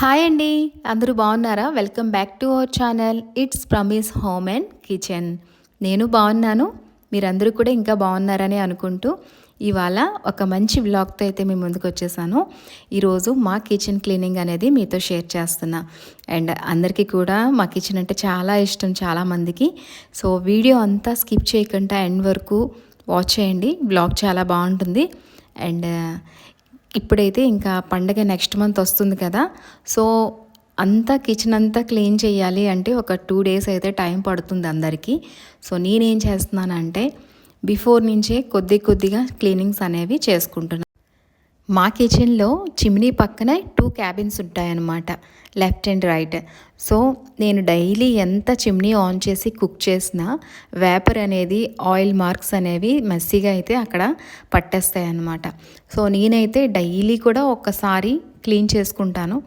Hi అండి. అందరూ బాగున్నారా? Welcome back to our channel it's Prami's home and kitchen నేను బాగున్నాను. మీరందరూ కూడా ఇంకా బాగున్నారని అనుకుంటూ ఇవాళ ఒక మంచి వ్లాగ్తో అయితే మీ ముందుకు వచ్చేసాను. ఈరోజు మా కిచెన్ క్లీనింగ్ అనేది మీతో షేర్ చేస్తున్నా. అండ్ అందరికీ కూడా మా కిచెన్ అంటే చాలా ఇష్టం చాలామందికి సో వీడియో అంతా స్కిప్ చేయకుండా ఎండ్ వరకు వాచ్ చేయండి. బ్లాగ్ చాలా బాగుంటుంది. అండ్ ఇప్పుడైతే ఇంకా పండగ నెక్స్ట్ మంత్ వస్తుంది కదా. సో అంతా కిచెన్ అంతా క్లీన్ చేయాలి అంటే ఒక టూ డేస్ అయితే టైం పడుతుంది అందరికీ. సో నేనేం చేస్తున్నానంటే బిఫోర్ నుంచే కొద్ది కొద్దిగా క్లీనింగ్స్ అనేవి చేసుకుంటున్నాను మా కిచెన్లో చిమ్నీ పక్కన టూ క్యాబిన్స్ ఉంటాయన్నమాట లెఫ్ట్ అండ్ రైట్ సో నేను డైలీ ఎంత చిమ్నీ ఆన్ చేసి కుక్ చేసినా వేపర్ అనేది ఆయిల్ మార్క్స్ అనేవి మెస్సీగా అయితే అక్కడ పట్టేస్తాయి అన్నమాట సో నేనైతే డైలీ కూడా ఒక్కసారి క్లీన్ చేసుకుంటాను.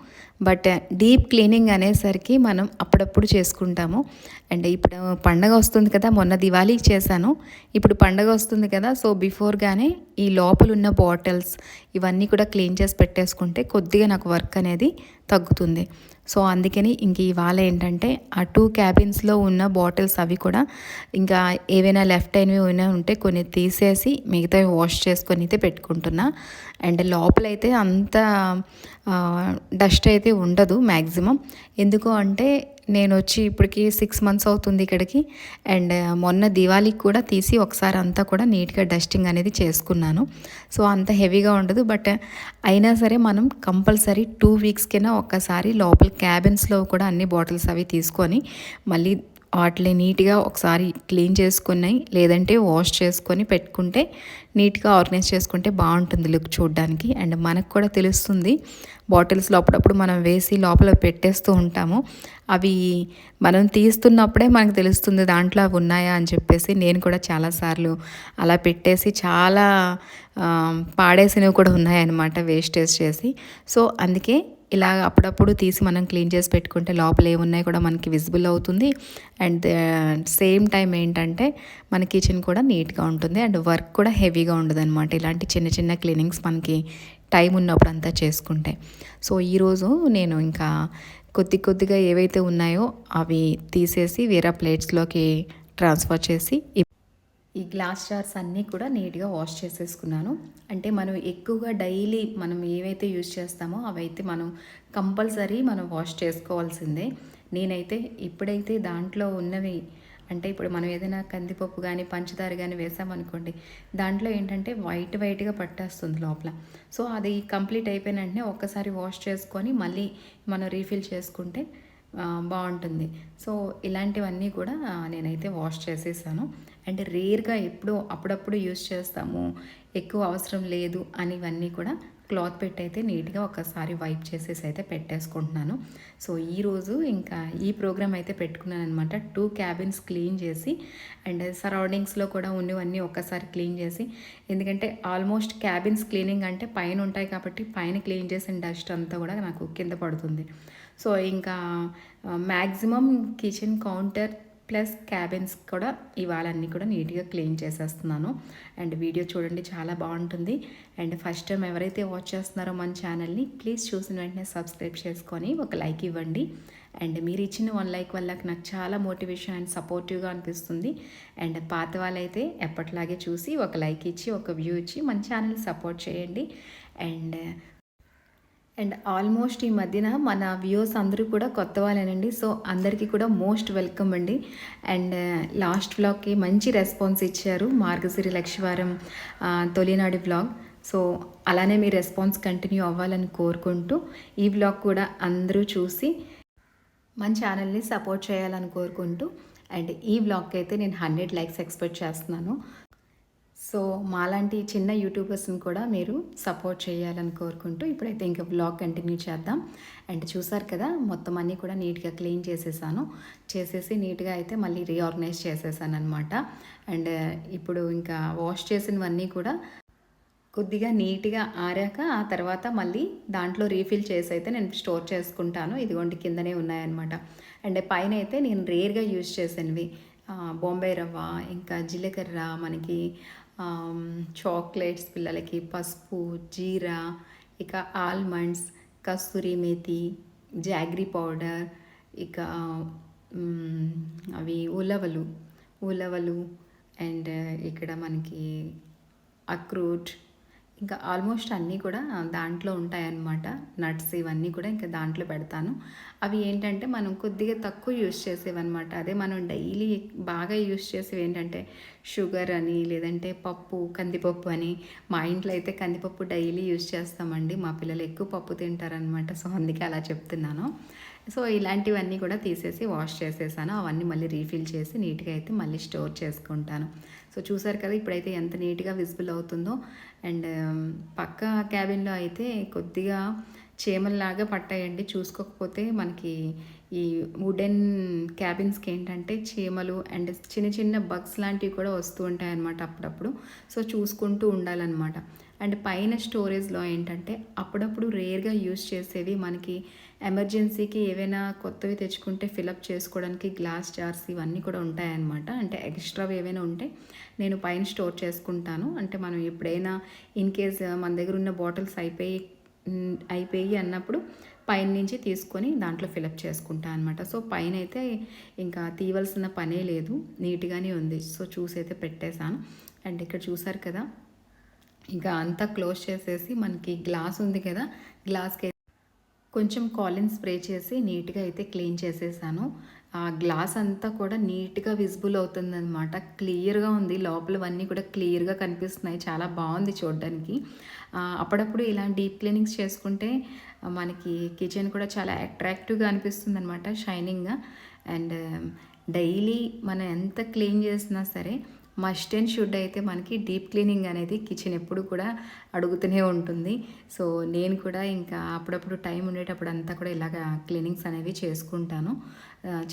బట్ డీప్ క్లీనింగ్ అనేసరికి మనం అప్పుడప్పుడు చేసుకుంటాము. అండ్ ఇప్పుడు పండగ వస్తుంది కదా మొన్న దివాళీకి చేశాను. ఇప్పుడు పండగ వస్తుంది కదా సో బిఫోర్గానే ఈ లోపల ఉన్న బాటిల్స్ ఇవన్నీ కూడా క్లీన్ చేసి పెట్టేసుకుంటే కొద్దిగా నాకు వర్క్ అనేది తగ్గుతుంది. సో అందుకని ఇంక ఇవాళ ఏంటంటే ఆ టూ క్యాబిన్స్లో ఉన్న బాటిల్స్ అవి కూడా ఇంకా ఏవైనా లెఫ్ట్ అయినవి అయినా ఉంటే కొన్ని తీసేసి మిగతావి వాష్ చేసుకొని అయితే పెట్టుకుంటున్నా. అండ్ లోపలైతే అంత డస్ట్ అయితే ఉండదు మ్యాక్సిమం ఎందుకు అంటే నేను వచ్చి ఇప్పటికి సిక్స్ మంత్స్ అవుతుంది ఇక్కడికి. అండ్ మొన్న దివాళీకి కూడా తీసి ఒకసారి అంతా కూడా నీట్గా డస్టింగ్ అనేది చేసుకున్నాను. సో అంత హెవీగా ఉండదు. బట్ అయినా సరే మనం కంపల్సరీ టూ వీక్స్కైనా ఒక్కసారి లోపల క్యాబిన్స్లో కూడా అన్ని బాటిల్స్ అవి తీసుకొని మళ్ళీ వాటిని నీట్గా ఒకసారి క్లీన్ చేసుకుని లేదంటే వాష్ చేసుకొని పెట్టుకుంటే నీట్గా ఆర్గనైజ్ చేసుకుంటే బాగుంటుంది లుక్ చూడడానికి. అండ్ మనకు కూడా తెలుస్తుంది బాటిల్స్లో అప్పుడప్పుడు మనం వేసి లోపల పెట్టేస్తూ ఉంటాము. అవి మనం తీస్తున్నప్పుడే మనకు తెలుస్తుంది దాంట్లో అవి ఉన్నాయా అని చెప్పేసి. నేను కూడా చాలాసార్లు అలా పెట్టేసి చాలా పాడేసినవి కూడా ఉన్నాయన్నమాట వేస్టేజ్ చేసి. సో అందుకే ఇలా అప్పుడప్పుడు తీసి మనం క్లీన్ చేసి పెట్టుకుంటే లోపల ఏమున్నాయి కూడా మనకి విజిబుల్ అవుతుంది. అండ్ సేమ్ టైం ఏంటంటే మన కిచెన్ కూడా నీట్గా ఉంటుంది. అండ్ వర్క్ కూడా హెవీగా ఉండదు అనమాట ఇలాంటి చిన్న చిన్న క్లీనింగ్స్ మనకి టైం ఉన్నప్పుడు అంతా చేసుకుంటే సో ఈరోజు నేను ఇంకా కొద్ది కొద్దిగా ఏవైతే ఉన్నాయో అవి తీసేసి వేరే ప్లేట్స్లోకి ట్రాన్స్ఫర్ చేసి ఈ గ్లాస్ జార్స్ అన్నీ కూడా నీట్గా వాష్ చేసేసుకున్నాను. అంటే మనం ఎక్కువగా డైలీ మనం ఏవైతే యూజ్ చేస్తామో అవైతే మనం కంపల్సరీ మనం వాష్ చేసుకోవాల్సిందే. నేనైతే ఇప్పుడైతే దాంట్లో ఉన్నవి అంటే ఇప్పుడు మనం ఏదైనా కందిపప్పు కానీ పంచదార కానీ వేసామనుకోండి దాంట్లో ఏంటంటే వైట్ వైట్గా పట్టేస్తుంది లోపల. సో అది కంప్లీట్ అయిపోయిన వెంటనే ఒక్కసారి వాష్ చేసుకొని మళ్ళీ మనం రీఫిల్ చేసుకుంటే బాగుంటుంది. సో ఇలాంటివన్నీ కూడా నేనైతే వాష్ చేసేసాను. అండ్ రేర్గా ఎప్పుడో అప్పుడప్పుడు యూస్ చేస్తాము. ఎక్కువ అవసరం లేదు అని ఇవన్నీ కూడా క్లాత్ పెట్టి అయితే నీట్గా ఒకసారి వైప్ చేసేసి అయితే పెట్టేసుకుంటున్నాను. సో ఈరోజు ఇంకా ఈ ప్రోగ్రామ్ అయితే పెట్టుకున్నాను అనమాట టూ క్యాబిన్స్ క్లీన్ చేసి అండ్ సరౌండింగ్స్లో కూడా ఉన్నవన్నీ ఒక్కసారి క్లీన్ చేసి ఎందుకంటే ఆల్మోస్ట్ క్యాబిన్స్ క్లీనింగ్ అంటే పైన ఉంటాయి కాబట్టి పైన క్లీన్ చేసిన డస్ట్ అంతా కూడా నాకు కింద పడుతుంది. సో ఇంకా maximum kitchen counter plus cabins కూడా ఇవాళన్నీ కూడా నీట్గా క్లీన్ చేసేస్తున్నాను. అండ్ వీడియో చూడండి చాలా బాగుంటుంది. అండ్ ఫస్ట్ టైం ఎవరైతే వాచ్ చేస్తున్నారో మన ఛానల్ని ప్లీజ్ చూసిన వెంటనే సబ్స్క్రైబ్ చేసుకొని ఒక లైక్ ఇవ్వండి. అండ్ మీరు ఇచ్చిన వన్ లైక్ వల్ల నాకు చాలా మోటివేషన్ అండ్ సపోర్టివ్గా అనిపిస్తుంది. అండ్ పాత వాళ్ళైతే ఎప్పటిలాగే చూసి ఒక లైక్ ఇచ్చి ఒక వ్యూ ఇచ్చి మన ఛానల్ సపోర్ట్ చేయండి. అండ్ అండ్ ఆల్మోస్ట్ ఈ మధ్యన మన వ్యూస్ అందరూ కూడా కొత్త వాళ్ళేనండి. సో అందరికీ కూడా మోస్ట్ వెల్కమ్ అండి. అండ్ uh, లాస్ట్ వ్లాగ్కి మంచి రెస్పాన్స్ ఇచ్చారు మార్గశిరి లక్ష్వారం uh, తొలినాడు వ్లాగ్. సో అలానే మీ రెస్పాన్స్ కంటిన్యూ అవ్వాలని కోరుకుంటూ ఈ వ్లాగ్ కూడా అందరూ చూసి మన ఛానల్ని సపోర్ట్ చేయాలని కోరుకుంటూ అండ్ ఈ వ్లాగ్కి అయితే నేను హండ్రెడ్ లైక్స్ ఎక్స్పెక్ట్ చేస్తున్నాను. సో మాలాంటి చిన్న యూట్యూబర్స్ని కూడా మీరు సపోర్ట్ చేయాలని కోరుకుంటూ ఇప్పుడైతే ఇంకా బ్లాగ్ కంటిన్యూ చేద్దాం. అండ్ చూసారు కదా మొత్తం అన్నీ కూడా నీట్గా క్లీన్ చేసేసాను. చేసేసి నీట్గా అయితే మళ్ళీ రీఆర్గనైజ్ చేసేసాను అనమాట అండ్ ఇప్పుడు ఇంకా వాష్ చేసినవన్నీ కూడా కొద్దిగా నీట్గా ఆరాక ఆ తర్వాత మళ్ళీ దాంట్లో రీఫిల్ చేసి అయితే నేను స్టోర్ చేసుకుంటాను. ఇదిగోండి కిందనే ఉన్నాయన్నమాట. అండ్ పైన అయితే నేను రేర్గా యూజ్ చేసినవి బొంబాయి రవ్వ ఇంకా జీలకర్ర మనకి చాక్లెట్స్ పిల్లలకి పసుపు జీరా ఇక ఆల్మండ్స్ కస్తూరి మేతి జాగ్రీ పౌడర్ ఇక అవి ఉలవలు ఉలవలు అండ్ ఇక్కడ మనకి అక్రూట్ ఇంకా ఆల్మోస్ట్ అన్నీ కూడా దాంట్లో ఉంటాయన్నమాట. నట్స్ ఇవన్నీ కూడా ఇంకా దాంట్లో పెడతాను. అవి ఏంటంటే మనం కొద్దిగా తక్కువ యూస్ చేసేవన్నమాట. అదే మనం డైలీ బాగా యూస్ చేసేవి ఏంటంటే షుగర్ అని లేదంటే పప్పు కందిపప్పు అని. మా ఇంట్లో అయితే కందిపప్పు డైలీ యూస్ చేస్తామండి. మా పిల్లలు ఎక్కువ పప్పు తింటారనమాట సో అందుకే అలా చెప్తున్నాను. సో ఇలాంటివన్నీ కూడా తీసేసి వాష్ చేసేసాను. అవన్నీ మళ్ళీ రీఫిల్ చేసి నీట్గా అయితే మళ్ళీ స్టోర్ చేసుకుంటాను. సో చూసారు కదా ఇప్పుడైతే ఎంత నీట్గా విజిబుల్ అవుతుందో. అండ్ పక్క క్యాబిన్లో అయితే కొద్దిగా చీమల్లాగా పట్టాయండి. చూసుకోకపోతే మనకి ఈ వుడెన్ క్యాబిన్స్కి ఏంటంటే చీమలు అండ్ చిన్న చిన్న బగ్స్ లాంటివి కూడా వస్తూ ఉంటాయి అన్నమాట అప్పుడప్పుడు. సో చూసుకుంటూ ఉండాలన్నమాట. అండ్ పైన స్టోరేజ్లో ఏంటంటే అప్పుడప్పుడు రేర్గా యూజ్ చేసేవి మనకి ఎమర్జెన్సీకి ఏవైనా కొత్తవి తెచ్చుకుంటే ఫిలప్ చేసుకోవడానికి గ్లాస్ జార్స్ ఇవన్నీ కూడా ఉంటాయన్నమాట. అంటే ఎక్స్ట్రావి ఏవైనా ఉంటే నేను పైన స్టోర్ చేసుకుంటాను. అంటే మనం ఎప్పుడైనా ఇన్ కేస్ మన దగ్గర ఉన్న బాటిల్స్ అయిపోయి అయిపోయి అన్నప్పుడు పైన నుంచి తీసుకొని దాంట్లో ఫిలప్ చేసుకుంటాను అనమాట సో పైన అయితే ఇంకా తీయవలసిన పనే లేదు. నీట్గానే ఉంది. సో చూసి అయితే పెట్టేశాను. అండ్ ఇక్కడ చూసారు కదా? ఇంకా అంతా క్లోజ్ చేసేసి మనకి గ్లాస్ ఉంది కదా? గ్లాస్కి కొంచెం కాలిన్ స్ప్రే చేసి నీట్గా అయితే క్లీన్ చేసేసాను. ఆ గ్లాస్ అంతా కూడా నీట్గా విజిబుల్ అవుతుంది అనమాట క్లియర్గా ఉంది. లోపలవన్నీ కూడా క్లియర్గా కనిపిస్తున్నాయి. చాలా బాగుంది చూడడానికి. అప్పుడప్పుడు ఇలా డీప్ క్లీనింగ్స్ చేసుకుంటే మనకి కిచెన్ కూడా చాలా అట్రాక్టివ్గా అనిపిస్తుంది అనమాట షైనింగ్గా. అండ్ డైలీ మనం ఎంత క్లీన్ చేసినా సరే మస్ట్ అండ్ షుడ్ అయితే మనకి డీప్ క్లీనింగ్ అనేది కిచెన్ ఎప్పుడు కూడా అడుగుతూనే ఉంటుంది. సో నేను కూడా ఇంకా అప్పుడప్పుడు టైం ఉండేటప్పుడు అంతా కూడా ఇలాగ క్లీనింగ్స్ అనేవి చేసుకుంటాను.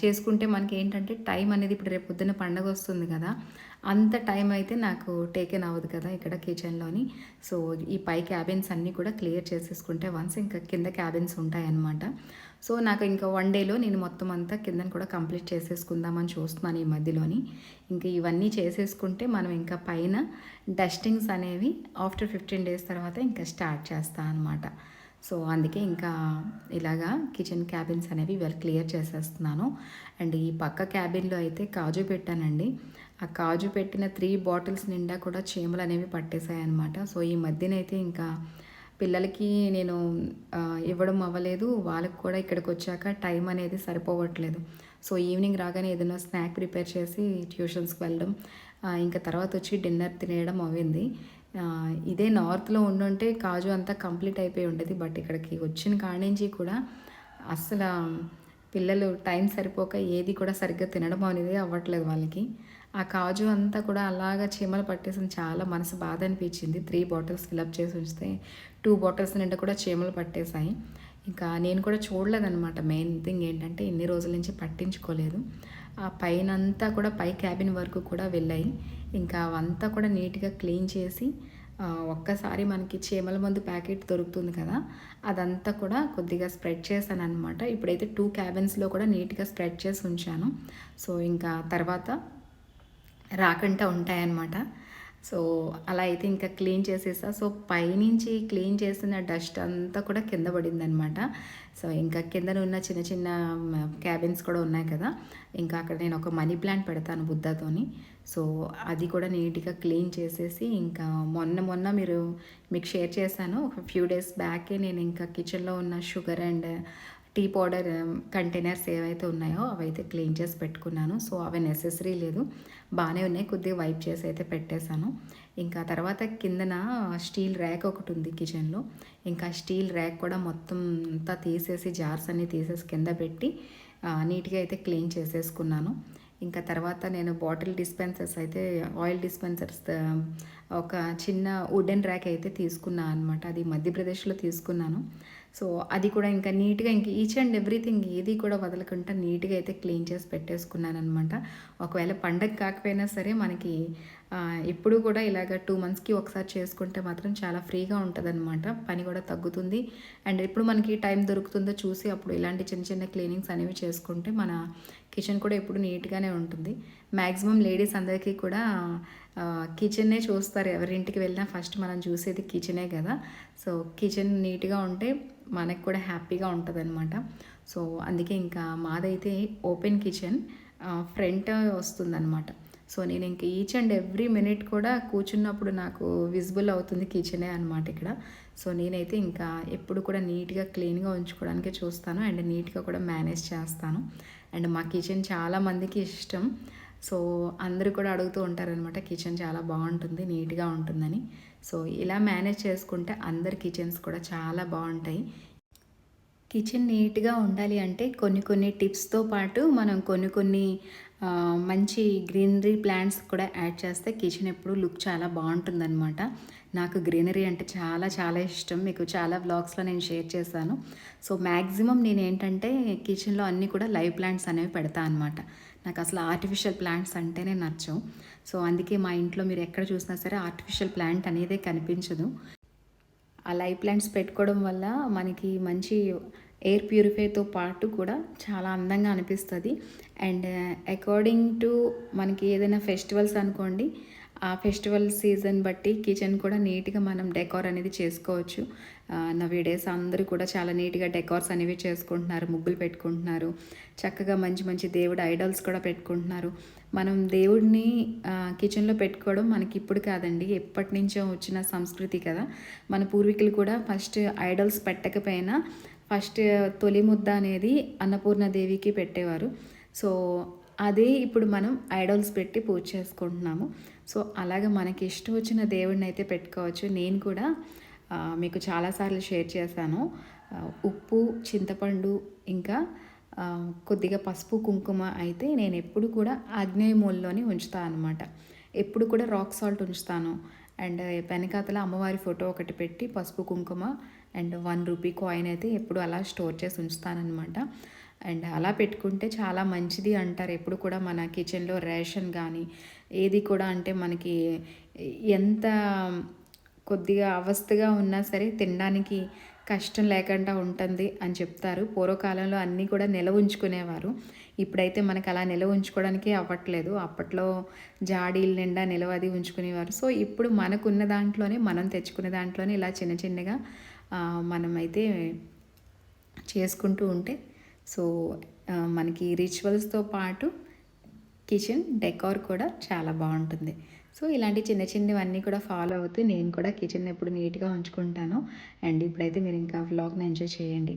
చేసుకుంటే మనకి ఏంటంటే టైం అనేది ఇప్పుడు రేపు పొద్దున్న పండగ వస్తుంది కదా అంత టైం అయితే నాకు టేకెన్ అవ్వదు కదా ఇక్కడ కిచెన్లోని. సో ఈ పై క్యాబిన్స్ అన్నీ కూడా క్లియర్ చేసేసుకుంటే వన్స్ ఇంకా కింద క్యాబిన్స్ ఉంటాయన్నమాట. సో నాకు ఇంకా వన్ డేలో నేను మొత్తం అంతా కిందన కూడా కంప్లీట్ చేసేసుకుందామని చూస్తున్నాను ఈ మధ్యలోని. ఇంకా ఇవన్నీ చేసేసుకుంటే మనం ఇంకా పైన డస్టింగ్స్ అనేవి ఆఫ్టర్ ఫిఫ్టీన్ డేస్ తర్వాత ఇంకా స్టార్ట్ చేస్తాను అనమాట సో అందుకే ఇంకా ఇలాగా కిచెన్ క్యాబిన్స్ అనేవి ఇవాళ క్లియర్ చేసేస్తున్నాను. అండ్ ఈ పక్క క్యాబిన్లో అయితే కాజు పెట్టానండి. ఆ కాజు పెట్టిన త్రీ బాటిల్స్ నిండా కూడా చీమలు అనేవి పట్టేశాయి అనమాట సో ఈ మధ్యనైతే ఇంకా పిల్లలకి నేను ఇవ్వడం అవ్వలేదు. వాళ్ళకి కూడా ఇక్కడికి వచ్చాక టైం అనేది సరిపోవట్లేదు. సో ఈవినింగ్ రాగానే ఏదైనా స్నాక్ ప్రిపేర్ చేసి ట్యూషన్స్కి వెళ్ళడం ఇంకా తర్వాత వచ్చి డిన్నర్ తినేయడం అవ్వింది. ఇదే నార్త్లో ఉండుంటే కాజు అంతా కంప్లీట్ అయిపోయి ఉండేది. బట్ ఇక్కడికి వచ్చిన కాడి నుంచి కూడా అస్సలు పిల్లలు టైం సరిపోక ఏది కూడా సరిగ్గా తినడం అనేది అవ్వట్లేదు వాళ్ళకి. ఆ కాజు అంతా కూడా అలాగా చీమలు పట్టేసింది. చాలా మనసు బాధ అనిపించింది. త్రీ బాటిల్స్ ఫిలప్ చేసి ఉంచితే టూ బాటిల్స్ నిండా కూడా చీమలు పట్టేశాయి. ఇంకా నేను కూడా చూడలేదన్నమాట. మెయిన్ థింగ్ ఏంటంటే ఇన్ని రోజుల నుంచి పట్టించుకోలేదు. ఆ పైన అంతా కూడా పై క్యాబిన్ వరకు కూడా వెళ్ళాయి. ఇంకా అవంతా కూడా నీట్గా క్లీన్ చేసి ఒక్కసారి మనకి చీమల మందు ప్యాకెట్ దొరుకుతుంది కదా అదంతా కూడా కొద్దిగా స్ప్రెడ్ చేశాను అనమాట ఇప్పుడైతే టూ క్యాబిన్స్లో కూడా నీట్గా స్ప్రెడ్ చేసి ఉంచాను. సో ఇంకా తర్వాత రాకుండా ఉంటాయన్నమాట. సో అలా అయితే ఇంకా క్లీన్ చేసేసా సో పైనుంచి క్లీన్ చేసిన డస్ట్ అంతా కూడా కింద పడిందనమాట సో ఇంకా కింద ఉన్న చిన్న చిన్న క్యాబిన్స్ కూడా ఉన్నాయి కదా. ఇంకా అక్కడ నేను ఒక మనీ ప్లాంట్ పెడతాను బుద్ధతోని. సో అది కూడా నీట్గా క్లీన్ చేసేసి ఇంకా మొన్న మొన్న మీరు మీకు షేర్ చేశాను. ఒక ఫ్యూ డేస్ బ్యాకే నేను ఇంకా కిచెన్లో ఉన్న sugar and tea powder containers ఏవైతే ఉన్నాయో అవైతే క్లీన్ చేసి పెట్టుకున్నాను. సో అవి నెసెసరీ లేదు. బాగానే ఉన్నాయి. కొద్దిగా వైప్ చేసి అయితే పెట్టేశాను. ఇంకా తర్వాత కిందన స్టీల్ ర్యాక్ ఒకటి ఉంది కిచెన్లో ఇంకా స్టీల్ ర్యాక్ కూడా మొత్తం అంతా తీసేసి జార్స్ అన్నీ తీసేసి కింద పెట్టి నీట్గా అయితే క్లీన్ చేసేసుకున్నాను. ఇంకా తర్వాత నేను బాటిల్ డిస్పెన్సర్స్ అయితే ఆయిల్ డిస్పెన్సర్స్ ఒక చిన్న వుడెన్ ర్యాక్ అయితే తీసుకున్నాను అనమాట అది మధ్యప్రదేశ్లో తీసుకున్నాను. సో అది కూడా ఇంకా నీట్గా ఇంక ఈచ్ అండ్ ఎవ్రీథింగ్ ఏది కూడా వదలకుండా నీట్గా అయితే క్లీన్ చేసి పెట్టేసుకున్నాను అనమాట ఒకవేళ పండగ కాకపోయినా సరే మనకి ఎప్పుడు కూడా ఇలాగ టూ మంత్స్కి ఒకసారి చేసుకుంటే మాత్రం చాలా ఫ్రీగా ఉంటుందన్నమాట. పని కూడా తగ్గుతుంది. అండ్ ఎప్పుడు మనకి టైం దొరుకుతుందో చూసి అప్పుడు ఇలాంటి చిన్న చిన్న క్లీనింగ్స్ అనేవి చేసుకుంటే మన కిచెన్ కూడా ఎప్పుడు నీట్గానే ఉంటుంది. మ్యాక్సిమం లేడీస్ అందరికీ కూడా కిచెన్నే చూస్తారు. ఎవరింటికి వెళ్ళినా ఫస్ట్ మనం చూసేది కిచెనే కదా. సో కిచెన్ నీట్గా ఉంటే మనకు కూడా హ్యాపీగా ఉంటుంది అనమాట సో అందుకే ఇంకా మాదైతే ఓపెన్ కిచెన్ ఫ్రంట్ వస్తుందన్నమాట. సో నేను ఇంక ఈచ్ అండ్ ఎవ్రీ మినిట్ కూడా కూర్చున్నప్పుడు నాకు విజిబుల్ అవుతుంది కిచెనే అనమాట ఇక్కడ. సో నేనైతే ఇంకా ఎప్పుడు కూడా నీట్గా క్లీన్గా ఉంచుకోవడానికే చూస్తాను. అండ్ నీట్గా కూడా మేనేజ్ చేస్తాను. అండ్ మా కిచెన్ చాలా మందికి ఇష్టం. సో అందరూ కూడా అడుగుతూ ఉంటారనమాట కిచెన్ చాలా బాగుంటుంది నీట్గా ఉంటుందని. సో ఇలా మేనేజ్ చేసుకుంటే అందరి కిచెన్స్ కూడా చాలా బాగుంటాయి. కిచెన్ నీట్గా ఉండాలి అంటే కొన్ని కొన్ని టిప్స్తో పాటు మనం కొన్ని కొన్ని మంచి గ్రీనరీ ప్లాంట్స్ కూడా యాడ్ చేస్తే కిచెన్ ఎప్పుడు లుక్ చాలా బాగుంటుందన్నమాట. నాకు గ్రీనరీ అంటే చాలా చాలా ఇష్టం. మీకు చాలా బ్లాగ్స్లో నేను షేర్ చేశాను. సో మ్యాక్సిమం నేను ఏంటంటే కిచెన్లో అన్నీ కూడా లైవ్ ప్లాంట్స్ అనేవి పెడతా అనమాట నాకు అసలు ఆర్టిఫిషియల్ ప్లాంట్స్ అంటేనే నచ్చం సో అందుకే మా ఇంట్లో మీరు ఎక్కడ చూసినా సరే ఆర్టిఫిషియల్ ప్లాంట్ అనేదే కనిపించదు. ఆ లైవ్ ప్లాంట్స్ పెట్టుకోవడం వల్ల మనకి మంచి ఎయిర్ ప్యూరిఫైతో పాటు కూడా చాలా అందంగా అనిపిస్తుంది. అండ్ అకార్డింగ్ టు మనకి ఏదైనా ఫెస్టివల్స్ అనుకోండి ఆ ఫెస్టివల్ సీజన్ బట్టి కిచెన్ కూడా నీట్గా మనం డెకార్ అనేది చేసుకోవచ్చు. నవీ డేస్ అందరూ కూడా చాలా నీట్గా డెకార్స్ అనేవి చేసుకుంటున్నారు ముగ్గులు పెట్టుకుంటున్నారు. చక్కగా మంచి మంచి దేవుడు ఐడల్స్ కూడా పెట్టుకుంటున్నారు. మనం దేవుడిని కిచెన్లో పెట్టుకోవడం మనకి ఇప్పుడు కాదండి ఎప్పటి నుంచో వచ్చిన సంస్కృతి కదా. మన పూర్వీకులు కూడా ఫస్ట్ ఐడల్స్ పెట్టకపోయినా ఫస్ట్ తొలి ముద్ద అనేది అన్నపూర్ణదేవికి పెట్టేవారు. సో అదే ఇప్పుడు మనం ఐడల్స్ పెట్టి పూజ చేసుకుంటున్నాము. సో అలాగే మనకి ఇష్టం వచ్చిన దేవుడిని అయితే పెట్టుకోవచ్చు. నేను కూడా మీకు చాలాసార్లు షేర్ చేశాను. ఉప్పు చింతపండు ఇంకా కొద్దిగా పసుపు కుంకుమ అయితే నేను ఎప్పుడు కూడా ఆగ్నేయ ఆగ్నేయమూలలోనే ఉంచుతాను అనమాట ఎప్పుడు కూడా రాక్ సాల్ట్ ఉంచుతాను. అండ్ వెనకాతల అమ్మవారి ఫోటో ఒకటి పెట్టి పసుపు కుంకుమ అండ్ వన్ రూపీ కాయిన్ అయితే ఎప్పుడు అలా స్టోర్ చేసి ఉంచుతానమాట అండ్ అలా పెట్టుకుంటే చాలా మంచిది అంటారు. ఎప్పుడు కూడా మన కిచెన్లో రేషన్ కానీ ఏది కూడా అంటే మనకి ఎంత కొద్దిగా అవస్థగా ఉన్నా సరే తినడానికి కష్టం లేకుండా ఉంటుంది అని చెప్తారు. పూర్వకాలంలో అన్నీ కూడా నిలవ ఉంచుకునేవారు. ఇప్పుడైతే మనకు అలా నిలవ ఉంచుకోవడానికి అవ్వట్లేదు. అప్పట్లో జాడీల నిండా నిలవ అది ఉంచుకునేవారు. సో ఇప్పుడు మనకున్న దాంట్లోనే మనం తెచ్చుకునే దాంట్లోనే ఇలా చిన్న చిన్నగా మనమైతే చేసుకుంటూ ఉంటే సో మనకి రిచువల్స్తో పాటు కిచెన్ డెకార్ కూడా చాలా బాగుంటుంది. సో ఇలాంటి చిన్న చిన్నవన్నీ కూడా ఫాలో అవుతూ నేను కూడా కిచెన్ ఎప్పుడు నీట్గా ఉంచుకుంటాను. అండ్ ఇప్పుడైతే మీరు ఇంకా వ్లాగ్ని ఎంజాయ్ చేయండి.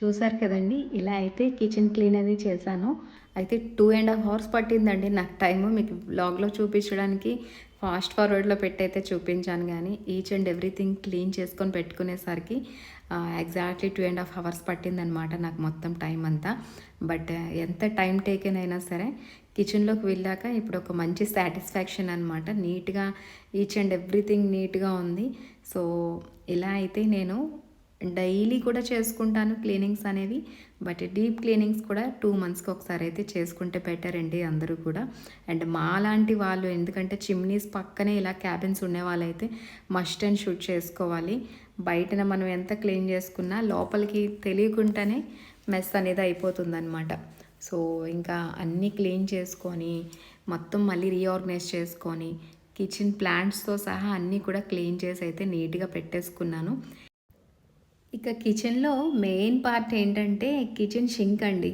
చూసారు కదండి ఇలా అయితే కిచెన్ క్లీన్ అది చేశాను. అయితే టూ అండ్ హాఫ్ అవర్స్ పట్టిందండి నాకు టైము మీకు బ్లాగ్లో చూపించడానికి ఫాస్ట్ ఫార్వర్డ్లో పెట్టయితే చూపించాను. కానీ ఈచ్ అండ్ ఎవ్రీథింగ్ క్లీన్ చేసుకొని పెట్టుకునేసరికి exactly two and half hours పట్టిందనమాట నాకు మొత్తం టైం అంతా. బట్ ఎంత టైం టేకెన్ అయినా సరే కిచెన్లోకి వెళ్ళాక ఇప్పుడు ఒక మంచి సాటిస్ఫాక్షన్ అనమాట నీట్గా ఈచ్ అండ్ ఎవ్రీథింగ్ నీట్గా ఉంది. సో ఇలా అయితే నేను డైలీ కూడా చేసుకుంటాను క్లీనింగ్స్ అనేవి బట్ డీప్ క్లీనింగ్స్ కూడా టూ మంత్స్కి ఒకసారి అయితే చేసుకుంటే బెటర్ అండి అందరూ కూడా. అండ్ మా లాంటి వాళ్ళు ఎందుకంటే చిమ్నీస్ పక్కనే ఇలా క్యాబిన్స్ ఉండే వాళ్ళైతే మస్ట్ అండ్ షూట్ చేసుకోవాలి. బయటన మనం ఎంత క్లీన్ చేసుకున్నా లోపలికి తెలియకుండానే మెస్ అనేది అయిపోతుందన్నమాట. సో ఇంకా అన్నీ క్లీన్ చేసుకొని మొత్తం మళ్ళీ రీఆర్గనైజ్ చేసుకొని కిచెన్ ప్లాంట్స్తో సహా అన్నీ కూడా క్లీన్ చేసి అయితే నీట్గా పెట్టేసుకున్నాను. ఇక కిచెన్లో మెయిన్ పార్ట్ ఏంటంటే కిచెన్ షింక్ అండి.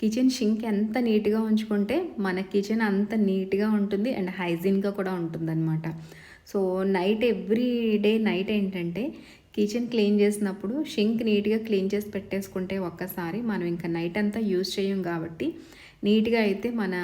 కిచెన్ షింక్ ఎంత నీట్గా ఉంచుకుంటే మన కిచెన్ అంత నీట్గా ఉంటుంది అండ్ హైజీన్గా కూడా ఉంటుందన్నమాట. So night every day night ఏంటంటే కిచెన్ క్లీన్ చేసినప్పుడు షింక్ నీట్గా క్లీన్ చేసి పెట్టేసుకుంటే ఒక్కసారి మనం ఇంకా నైట్ అంతా యూజ్ చేయం కాబట్టి నీట్గా అయితే మన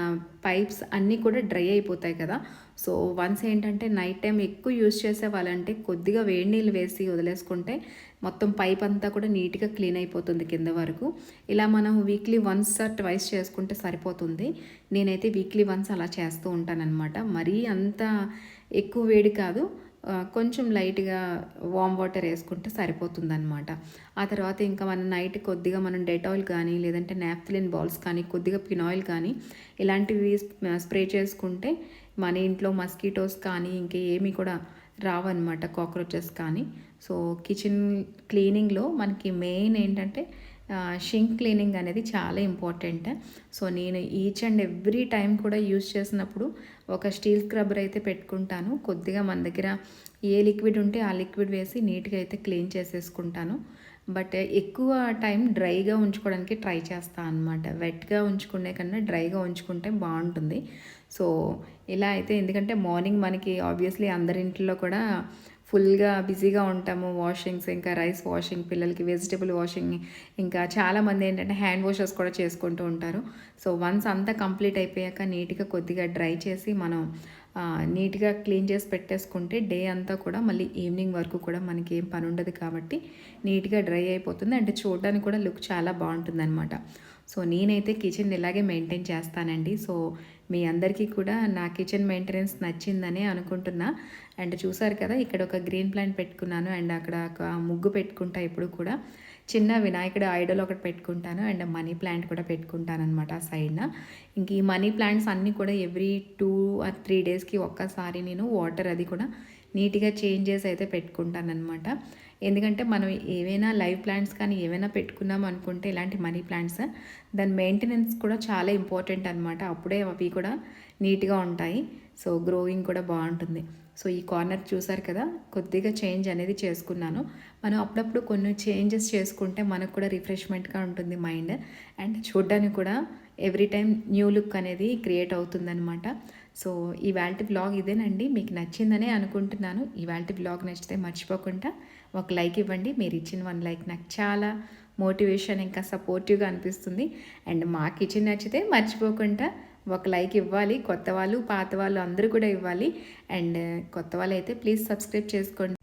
పైప్స్ అన్నీ కూడా డ్రై అయిపోతాయి కదా. సో వన్స్ ఏంటంటే నైట్ టైం ఎక్కువ యూజ్ చేసే వాళ్ళంటే కొద్దిగా వేడి నీళ్ళు వేసి వదిలేసుకుంటే మొత్తం పైప్ అంతా కూడా నీట్గా క్లీన్ అయిపోతుంది కింద వరకు. ఇలా మనం వీక్లీ వన్స్ ట్వైస్ చేసుకుంటే సరిపోతుంది. నేనైతే వీక్లీ వన్స్ అలా చేస్తూ ఉంటానన్నమాట. మరీ అంత ఎక్కువ వేడి కాదు. కొంచెం లైట్గా వామ్ వాటర్ వేసుకుంటే సరిపోతుందన్నమాట. ఆ తర్వాత ఇంకా మనం నైట్ కొద్దిగా మనం డెటాయిల్ కానీ లేదంటే నాప్థలిన్ బాల్స్ కానీ కొద్దిగా పినాయిల్ కానీ ఇలాంటివి స్ప్రే చేసుకుంటే మన ఇంట్లో మస్కిటోస్ కానీ ఇంకా ఏమీ కూడా రావన్నమాట కాక్రోచెస్ కానీ. సో కిచెన్ క్లీనింగ్లో మనకి మెయిన్ ఏంటంటే షింక్ క్లీనింగ్ అనేది చాలా ఇంపార్టెంట్. సో నేను ఈచ్ అండ్ ఎవ్రీ టైం కూడా యూజ్ చేసినప్పుడు ఒక స్టీల్ స్క్రబ్బర్ అయితే పెట్టుకుంటాను. కొద్దిగా మన దగ్గర ఏ లిక్విడ్ ఉంటే ఆ లిక్విడ్ వేసి నీట్గా అయితే క్లీన్ చేసేసుకుంటాను. బట్ ఎక్కువ టైం డ్రైగా ఉంచుకోవడానికి ట్రై చేస్తాను అనమాట వెట్గా ఉంచుకునే కన్నా డ్రైగా ఉంచుకుంటే బాగుంటుంది. సో ఇలా అయితే ఎందుకంటే మార్నింగ్ మనకి ఆబ్వియస్లీ అందరింట్లో కూడా ఫుల్గా బిజీగా ఉంటాము. వాషింగ్స్ ఇంకా రైస్ వాషింగ్ పిల్లలకి వెజిటబుల్ వాషింగ్ ఇంకా చాలామంది ఏంటంటే హ్యాండ్ వాషెస్ కూడా చేసుకుంటూ ఉంటారు. సో వన్స్ అంతా కంప్లీట్ అయిపోయాక నీట్గా కొద్దిగా డ్రై చేసి మనం నీట్గా క్లీన్ చేసి పెట్టేసుకుంటే డే అంతా కూడా మళ్ళీ ఈవినింగ్ వరకు కూడా మనకి ఏం పని ఉండదు కాబట్టి నీట్గా డ్రై అయిపోతుంది. అంటే చూడడానికి కూడా లుక్ చాలా బాగుంటుంది అనమాట సో నేనైతే కిచెన్ ఇలాగే మెయింటైన్ చేస్తానండి. సో మీ అందరికీ కూడా నా కిచెన్ మెయింటెనెన్స్ నచ్చిందనే అనుకుంటున్నా. అండ్ చూసారు కదా ఇక్కడ ఒక గ్రీన్ ప్లాంట్ పెట్టుకున్నాను. అండ్ అక్కడ ఒక ముగ్గు పెట్టుకుంటా ఇప్పుడు కూడా. చిన్న వినాయకుడు ఐడల్ ఒకటి పెట్టుకుంటాను. అండ్ మనీ ప్లాంట్ కూడా పెట్టుకుంటాను అనమాట ఆ సైడ్న. ఇంక ఈ మనీ ప్లాంట్స్ అన్నీ కూడా ఎవ్రీ టూ ఆర్ త్రీ డేస్కి ఒక్కసారి నేను వాటర్ అది కూడా నీట్గా చేంజ్ చేసి అయితే పెట్టుకుంటాను అనమాట ఎందుకంటే మనం ఏవైనా లైవ్ ప్లాంట్స్ కానీ ఏవైనా పెట్టుకున్నాం అనుకుంటే ఇలాంటి మనీ ప్లాంట్స్ దాని మెయింటెనెన్స్ కూడా చాలా ఇంపార్టెంట్ అనమాట అప్పుడే అవి కూడా నీట్గా ఉంటాయి. సో గ్రోయింగ్ కూడా బాగుంటుంది. సో ఈ కార్నర్ చూసారు కదా? కొద్దిగా చేంజ్ అనేది చేసుకున్నాను. మనం అప్పుడప్పుడు కొన్ని చేంజెస్ చేసుకుంటే మనకు కూడా రిఫ్రెష్మెంట్గా ఉంటుంది మైండ్. అండ్ చూడ్డానికి కూడా ఎవ్రీ టైం న్యూ లుక్ అనేది క్రియేట్ అవుతుందనమాట సో ఇవాళ బ్లాగ్ ఇదేనండి. మీకు నచ్చిందనే అనుకుంటున్నాను. ఇవాళ బ్లాగ్ నచ్చితే మర్చిపోకుండా ఒక లైక్ ఇవ్వండి. మీరు ఇచ్చిన వన్ లైక్ నాకు చాలా మోటివేషన్ ఇంకా సపోర్టివ్గా అనిపిస్తుంది. అండ్ మా కిచెన్ నచ్చితే మర్చిపోకుండా ఒక లైక్ ఇవ్వాలి కొత్త వాళ్ళు పాత వాళ్ళు అందరూ కూడా ఇవ్వాలి. అండ్ కొత్త వాళ్ళు అయితే ప్లీజ్ సబ్స్క్రైబ్ చేసుకోండి.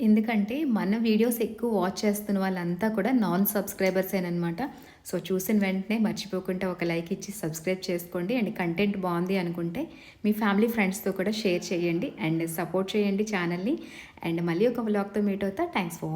ఎందుకంటే మన వీడియోస్ ఎక్కువ వాచ్ చేస్తున్న వాళ్ళంతా కూడా నాన్ సబ్స్క్రైబర్సేనమాట సో చూసిన వెంటనే మర్చిపోకుండా ఒక లైక్ ఇచ్చి సబ్స్క్రైబ్ చేసుకోండి. అండ్ కంటెంట్ బాగుంది అనుకుంటే మీ ఫ్యామిలీ ఫ్రెండ్స్తో కూడా షేర్ చేయండి. అండ్ సపోర్ట్ చేయండి ఛానల్ని. అండ్ మళ్ళీ ఒక బ్లాగ్తో మీట్ అవుతా. Thanks for